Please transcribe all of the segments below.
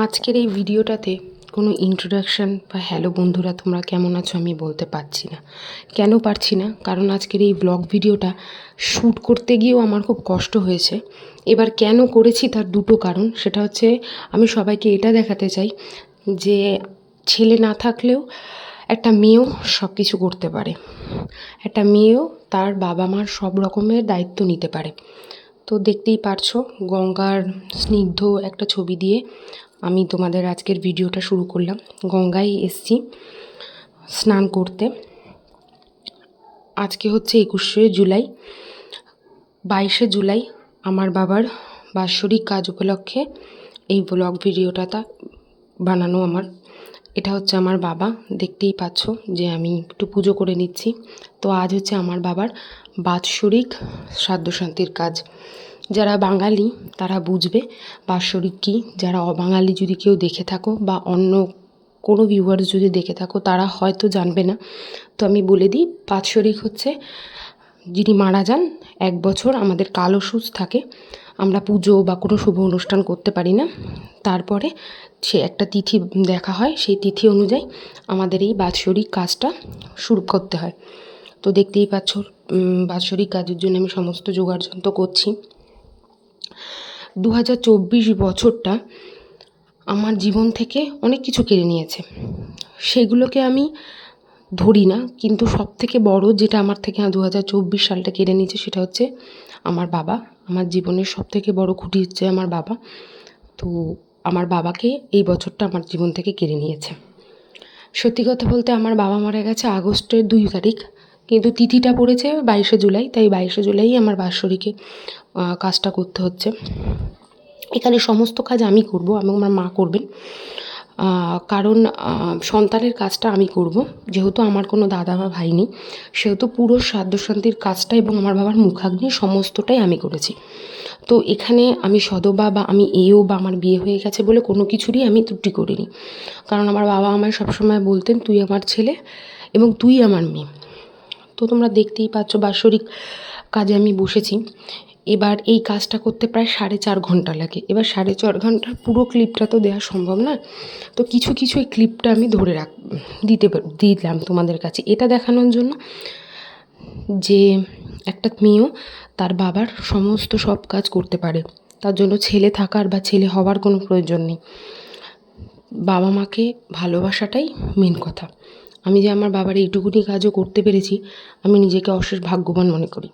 আজকের এই ভিডিওটাতে কোনো ইন্ট্রোডাকশান বা হ্যালো বন্ধুরা, তোমরা কেমন আছো আমি বলতে পারছি না। কেন পারছি না? কারণ আজকের এই ব্লগ ভিডিওটা শ্যুট করতে গিয়েও আমার খুব কষ্ট হয়েছে। এবার কেন করেছি তার দুটো কারণ। সেটা হচ্ছে, আমি সবাইকে এটা দেখাতে চাই যে ছেলে না থাকলেও একটা মেয়েও সব কিছু করতে পারে। একটা মেয়েও তার বাবা মার সব রকমের দায়িত্ব নিতে পারে। তো দেখতেই পারছ, গঙ্গার স্নিগ্ধ একটা ছবি দিয়ে আমি তোমাদের আজকের ভিডিওটা শুরু করলাম। গঙ্গায় এসছি স্নান করতে। আজকে হচ্ছে একুশে জুলাই। বাইশে জুলাই আমার বাবার বাৎসরিক কাজ উপলক্ষে এই ব্লগ ভিডিওটা তা বানানো আমার। এটা হচ্ছে আমার বাবা। দেখতেই পাচ্ছ যে আমি একটু পুজো করে নিচ্ছি। তো আজ হচ্ছে আমার বাবার বাৎসরিক শ্রাদ্ধ শান্তির কাজ। যারা বাঙালি, তারা বুঝবে বাৎসরিক কী, যারা অবাঙালি যদি কেউ দেখে থাকো বা অন্য কোনো ভিউয়ার্স যদি দেখে থাকো, তারা হয়তো জানবে না। তো আমি বলে দিই বাৎসরিক হচ্ছে, যিনি মারা যান, এক বছর আমাদের কালো সুচ থাকে, আমরা পুজো বা কোনো শুভ অনুষ্ঠান করতে পারি না। তারপরে সে একটা তিথি দেখা হয়, সেই তিথি অনুযায়ী আমাদের এই বাৎসরিক কাজটা শুরু করতে হয়। তো দেখতেই পাচ্ছ বাৎসরিক কাজের জন্য আমি সমস্ত যন্ত্র করছি। দু হাজার চব্বিশ বছরটা আমার জীবন থেকে অনেক কিছু কেড়ে নিয়েছে। সেগুলোকে আমি ধরি না, কিন্তু সব থেকে বড় যেটা আমার থেকে দু হাজার চব্বিশ সালটা কেড়ে নিয়েছে সেটা হচ্ছে আমার বাবা। আমার জীবনের সব থেকে বড় খুঁটি হচ্ছে আমার বাবা। তো আমার বাবাকে এই বছরটা আমার জীবন থেকে কেড়ে নিয়েছে। সত্যি কথা বলতে আমার বাবা মারা গেছে আগস্টের দুই তারিখ। কিন্তু তিথিটা পড়েছে বাইশে জুলাই, তাই বাইশে জুলাই আমার বাৎসরিকে কাজটা করতে হচ্ছে। এখানে সমস্ত কাজ আমি করব, এবং আমার মা করবেন। কারণ সন্তানের কাজটা আমি করব, যেহেতু আমার কোনো দাদা বা ভাই নেই, সেহেতু পুরো শান্তির কাজটা এবং আমার বাবার মুখাগ্নি সমস্তটাই আমি করেছি। তো এখানে আমি সদবা বা আমি এও বা আমার বিয়ে হয়ে গেছে বলে কোনো কিছুরই আমি ত্রুটি করিনি। কারণ আমার বাবা আমায় সবসময় বলতেন, তুই আমার ছেলে এবং তুই আমার মেয়ে। তো তোমরা দেখতেই পাচ্ছ বাৎসরিক কাজে আমি বসেছি। এবার এই কাজটা করতে প্রায় সাড়ে চার ঘণ্টা লাগে। এবার সাড়ে চার ঘণ্টার পুরো ক্লিপটা তো দেওয়া সম্ভব না। তো কিছু কিছু এই ক্লিপটা আমি ধরে রাখ, দিতে দিলাম তোমাদের কাছে। এটা দেখানোর জন্য যে একটা মেয়েও তার বাবার সমস্ত সব কাজ করতে পারে। তার জন্য ছেলে থাকার বা ছেলে হওয়ার কোনো প্রয়োজন নেই। বাবা মাকে ভালোবাসাটাই মেন কথা। আমি যে আমার বাবার এইটুকুনি কাজও করতে পেরেছি, আমি নিজেকে অশেষ ভাগ্যবান মনে করি।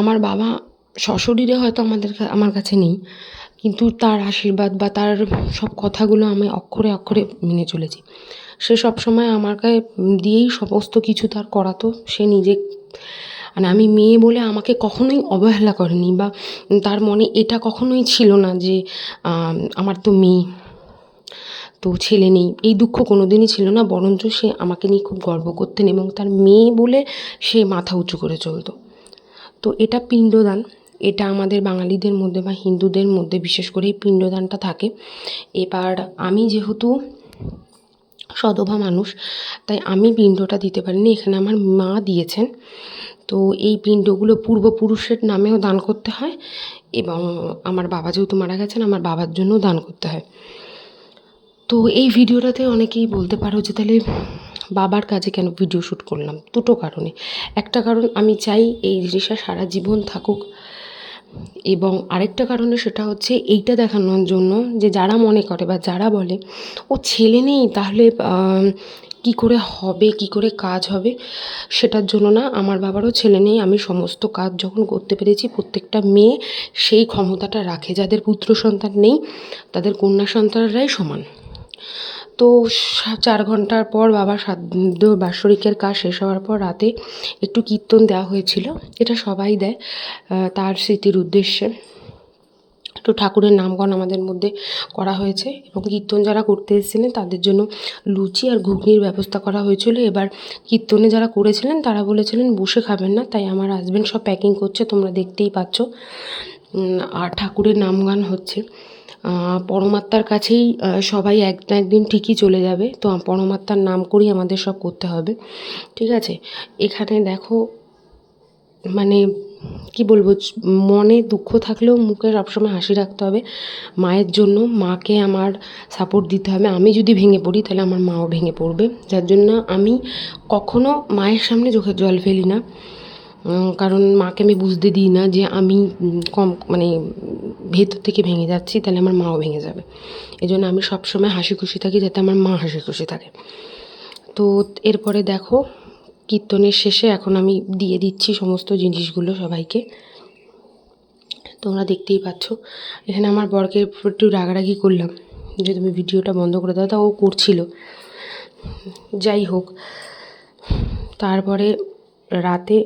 আমার বাবা সশরীরে হয়তো আমাদের আমার কাছে নেই, কিন্তু তার আশীর্বাদ বা তার সব কথাগুলো আমি অক্ষরে অক্ষরে মেনে চলেছি। সে সব সবসময় আমাকে দিয়েই সমস্ত কিছু তার করাতো, সে নিজে মানে আমি মেয়ে বলে আমাকে কখনোই অবহেলা করেনি বা তার মনে এটা কখনোই ছিল না যে আমার তো মেয়ে। তো ছেলে নেই। এই দুঃখ কোনো দিনই ছিল না, বরঞ্চ সে আমাকে নিয়ে খুব গর্ব করতেন এবং তার মেয়ে বলে সে মাথা উঁচু করে চলতো। তো এটা পিণ্ডদান, এটা আমাদের বাঙালিদের মধ্যে বা হিন্দুদের মধ্যে বিশেষ করে এই পিণ্ডদানটা থাকে। এবার আমি যেহেতু সদভা মানুষ, তাই আমি পিণ্ডটা দিতে পারিনি, এখানে আমার মা দিয়েছেন। তো এই পিণ্ডগুলো পূর্বপুরুষের নামেও দান করতে হয় এবং আমার বাবা যেহেতু মারা গেছেন, আমার বাবার জন্যও দান করতে হয়। তো এই ভিডিওটাতে অনেকেই বলতে পারো যে তাহলে বাবার কাজে কেন ভিডিও শ্যুট করলাম? দুটো কারণে। একটা কারণ, আমি চাই এই জিনিসটা সারা জীবন থাকুক। এবং আরেকটা কারণে সেটা হচ্ছে এইটা দেখানোর জন্য যে যারা মনে করে বা যারা বলে, ও ছেলে নেই, তাহলে কী করে হবে, কী করে কাজ হবে? সেটার জন্য না, আমার বাবারও ছেলে নেই, আমি সমস্ত কাজ যখন করতে পেরেছি, প্রত্যেকটা মেয়ে সেই ক্ষমতাটা রাখে। যাদের পুত্র সন্তান নেই, তাদের কন্যা সন্তানরাই সমান। তো চার ঘণ্টার পর বাবার সাধ্য বাৎসরিকের কাজ শেষ হওয়ার পর রাতে একটু কীর্তন দেওয়া হয়েছিল এটা সবাই দেয় তার স্মৃতির উদ্দেশ্যে। একটু ঠাকুরের নামগণ আমাদের মধ্যে করা হয়েছে এবং কীর্তন যারা করতে এসেছিলেন তাদের জন্য লুচি আর ঘুগনির ব্যবস্থা করা হয়েছিল। এবার কীর্তনে যারা করেছিলেন তারা বলেছিলেন, বসে খাবেন না, তাই আমার হাজব্যান্ড সব প্যাকিং করছে, তোমরা দেখতেই পাচ্ছ। আর ঠাকুরের নামগান হচ্ছে। পরমাত্মার কাছেই সবাই এক না একদিন ঠিকই চলে যাবে। তো পরমাত্মার নাম করেই আমাদের সব করতে হবে। ঠিক আছে? এখানে দেখো মানে কি বলব মনে দুঃখ থাকলেও মুখে সবসময় হাসি রাখতে হবে। মায়ের জন্য মাকে আমার সাপোর্ট দিতে হবে। আমি যদি ভেঙে পড়ি, তাহলে আমার মাও ভেঙে পড়বে। যার জন্য আমি কখনো মায়ের সামনে চোখের জল ফেলি না। কারণ মাকে আমি বুঝতে দিই না যে আমি কম মানে ভেতর থেকে ভেঙে যাচ্ছি, তাহলে আমার মাও ভেঙে যাবে। এই জন্য আমি সবসময় হাসি খুশি থাকি যাতে আমার মা হাসি খুশি থাকে। তো এরপরে দেখো, কীর্তনের শেষে এখন আমি দিয়ে দিচ্ছি সমস্ত জিনিসগুলো সবাইকে। তোমরা দেখতেই পাচ্ছ। এখানে আমার বরকে একটু রাগারাগি করলাম, যে তুমি ভিডিওটা বন্ধ করে দাও, তা ও করছিল। যাই হোক, তারপরে রাতে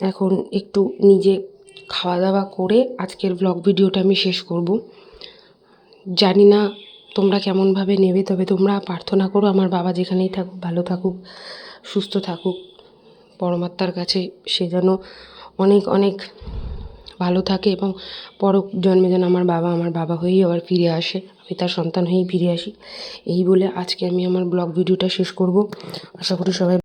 এখন একটু নিজে খাওয়া দাওয়া করে আজকের ব্লগ ভিডিওটা আমি শেষ করব। জানি না তোমরা কেমনভাবে নেবে, তবে তোমরা প্রার্থনা করো আমার বাবা যেখানেই থাকুক, ভালো থাকুক, সুস্থ থাকুক, পরমাত্মার কাছে সে যেন অনেক অনেক ভালো থাকে এবং পর জন্মে যেন আমার বাবা আমার বাবা হয়েই আবার ফিরে আসে, আমি তার সন্তান হয়েই ফিরে আসি। এই বলে আজকে আমি আমার ব্লগ ভিডিওটা শেষ করব। আশা করি সবাই